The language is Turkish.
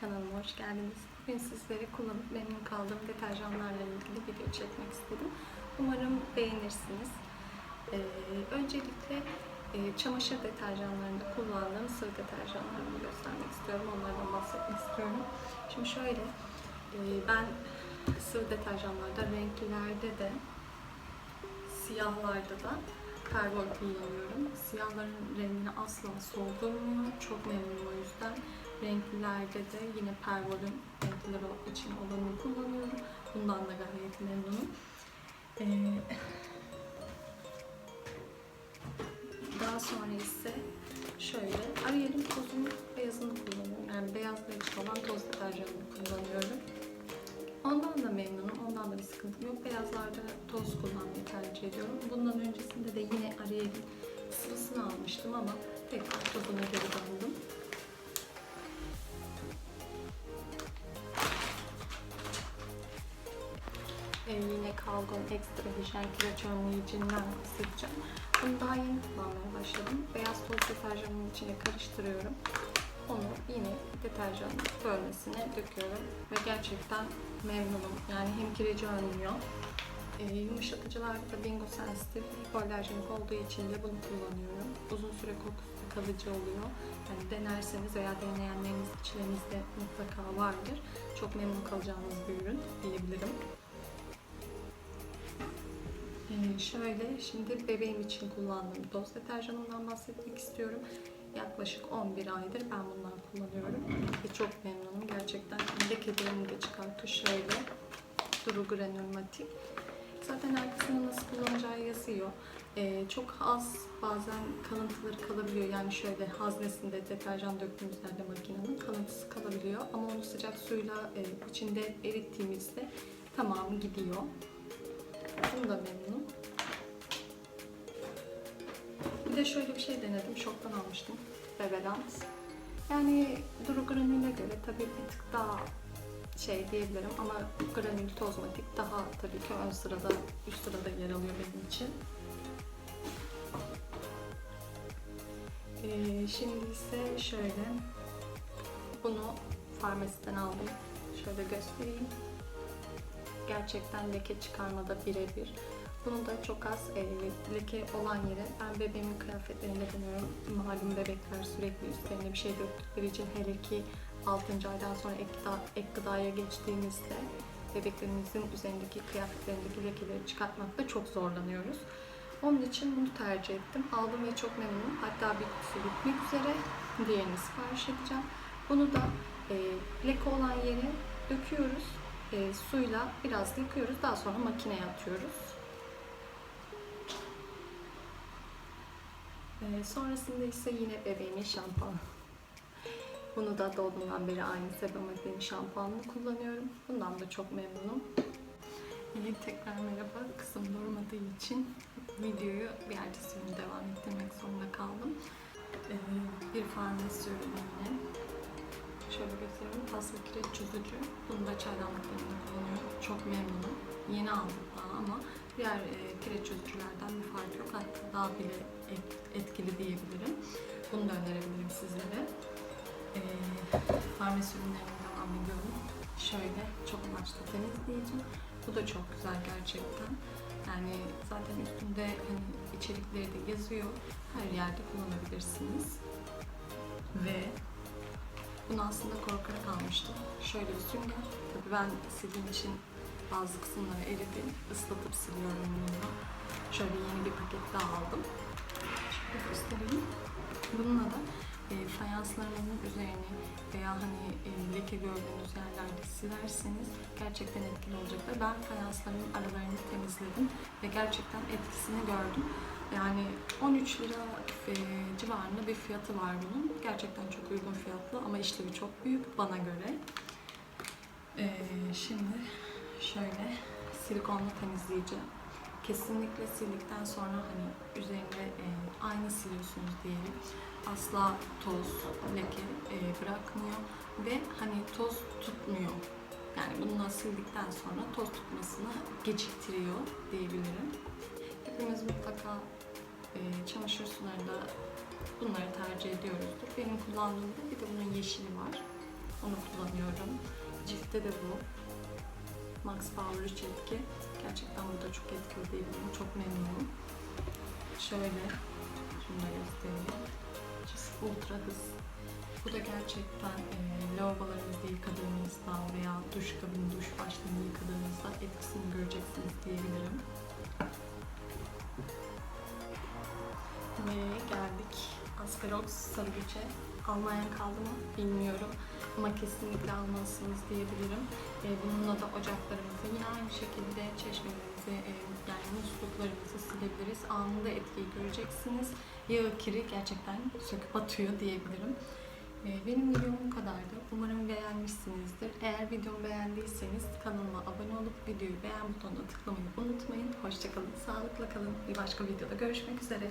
Kanalıma hoş geldiniz. Bugün sizlere kullanıp memnun kaldığım deterjanlarla ilgili video çekmek istedim. Umarım beğenirsiniz. Ee, öncelikle e, çamaşır deterjanlarında kullandığım sıvı deterjanlarımı göstermek istiyorum. Onlardan bahsetmek istiyorum. Şimdi şöyle, e, ben sıvı deterjanlarda renklilerde de siyahlarda da karbon kullanıyorum. Siyahların rengini asla soldurmuyor. Çok memnunum o yüzden. Renklilerde de yine pervolün renkliler için olanı kullanıyorum. Bundan da gayet memnunum. Ee, daha sonra ise şöyle Ariel'in tozunu beyazını kullanıyorum. Yani beyazla açık olan toz deterjanını kullanıyorum. Ondan da memnunum. Da bir sıkıntım yok. Beyazlarda toz kullanmayı tercih ediyorum. Bundan öncesinde de yine Ariel'in sıvısını almıştım ama tekrar tozuna geri döndüm. Ee, yine Calgon Extra Hijyen Kireç Önleyici'nden bahsedeceğim. Bunu daha yeni kullanmaya başladım. Beyaz toz deterjanın içine karıştırıyorum. Onu yine deterjan bölmesine döküyorum ve gerçekten memnunum. Yani hem kireci önlüyor, e, yumuşatıcılarda da Bingo Sensitive hipoalerjenik olduğu için de bunu kullanıyorum. Uzun süre kokusu kalıcı oluyor. Yani denerseniz veya deneyenleriniz içlerinizde mutlaka vardır. Çok memnun kalacağınız bir ürün diyebilirim. Ee, şöyle, şimdi bebeğim için kullandığım toz deterjanından bahsetmek istiyorum. Yaklaşık 11 aydır ben bundan kullanıyorum ve çok memnunum. Gerçekten lekelerimi de çıkartıyor. Şöyle, Duru Granulmatik. Zaten arkasında nasıl kullanacağı yazıyor. Ee, çok az bazen kalıntıları kalabiliyor. Yani şöyle haznesinde deterjan döktüğümüzlerde makinenin kalıntısı kalabiliyor. Ama onu sıcak suyla e, içinde erittiğimizde tamamı gidiyor. Bunu da memnunum. De şöyle bir şey denedim. Şoktan almıştım. Bebelant. Yani Duru Granül'e göre tabii bir tık daha şey diyebilirim ama granül tozmatik daha tabii ki ön sırada, üst sırada yer alıyor benim için. Ee, şimdi ise şöyle bunu farmasiden aldım. Şöyle göstereyim. Gerçekten leke çıkarmada birebir. Bunu da çok az e, leke olan yere ben bebeğimin kıyafetlerinde deniyorum. Malum bebekler sürekli üstlerine bir şey döktükleri için hele ki 6. aydan sonra ek, gıda, ek gıdaya geçtiğimizde bebeklerimizin üzerindeki kıyafetlerindeki lekeleri çıkartmakta çok zorlanıyoruz. Onun için bunu tercih ettim. Aldım ve çok memnunum. Hatta bir kutusu bitmek üzere. Diğerini sipariş edeceğim. Bunu da e, leke olan yere döküyoruz. E, suyla biraz yıkıyoruz. Daha sonra makineye atıyoruz. E, sonrasında ise yine bebeğimin şampuanı. Bunu da doğduğumdan beri aynı Sebamedin şampuanını kullanıyorum. Bundan da çok memnunum. Yine tekrar merhaba. Kızım durmadığı için videoyu bir ertesi gün devam ettirmek zorunda kaldım. Ee, bir farmasi ürünü yine. Şöyle göstereyim. Paslı kireç çözücü. Bunu da çaydanlıklarında kullanıyorum. Çok memnunum. Yeni aldım daha ama diğer e, kireç çözücülerden bir fark yok. Hatta daha bile etkili diyebilirim. Bunu da önerebilirim sizlere. Ee, farmasi ürünlerine devam ediyorum. Şöyle çok amaçlı temizleyici. Bu da çok güzel gerçekten. Yani zaten üstünde hani içerikleri de yazıyor. Her yerde kullanabilirsiniz. Ve bunu aslında korkarak almıştım. Şöyle bir sünger. Tabii ben sildiğim için bazı kısımları eridi. Islatıp siliyorum bununla. Şöyle yeni bir paket daha aldım. E, fayanslarınızın üzerini veya hani e, leke gördüğünüz yerlerde silerseniz gerçekten etkili olacaktır. Ben fayansların aralarını temizledim ve gerçekten etkisini gördüm. Yani 13 lira e, civarında bir fiyatı var bunun. Gerçekten çok uygun fiyatlı ama işlevi çok büyük bana göre. E, şimdi şöyle silikonlu temizleyici. Kesinlikle sildikten sonra hani üzerinde e, aynı siliyorsunuz diyelim. Asla toz, leke e, bırakmıyor ve hani toz tutmuyor. Yani bununla sildikten sonra toz tutmasını geciktiriyor diyebilirim. Hepimiz mutlaka e, çamaşır sularında bunları tercih ediyoruzdur. Benim kullandığımda bir de bunun yeşili var. Onu kullanıyorum. Ciltte de bu. Max Power 3 etki. Gerçekten bu da çok etkili diyebilirim. Çok memnunum. Şöyle, şunu da göstereyim. Ultra hız. Bu da gerçekten e, lavabolarınızı yıkadığınızda veya duş kabini, duş başlığını yıkadığınızda etkisini göreceksiniz diyebilirim. Ve geldik Asperox sarı güce. Almayan kaldı mı bilmiyorum ama kesinlikle almalısınız diyebilirim. E, bununla da ocaklarımızı yine aynı şekilde çeşmelerimizi e, yani musluklarımızı silebiliriz. Anında etkiyi göreceksiniz. Yağı kiri gerçekten söküp atıyor diyebilirim. E, benim videom bu kadardı. Umarım beğenmişsinizdir. Eğer videomu beğendiyseniz kanalıma abone olup videoyu beğen butonuna tıklamayı unutmayın. Hoşçakalın, sağlıkla kalın. Bir başka videoda görüşmek üzere.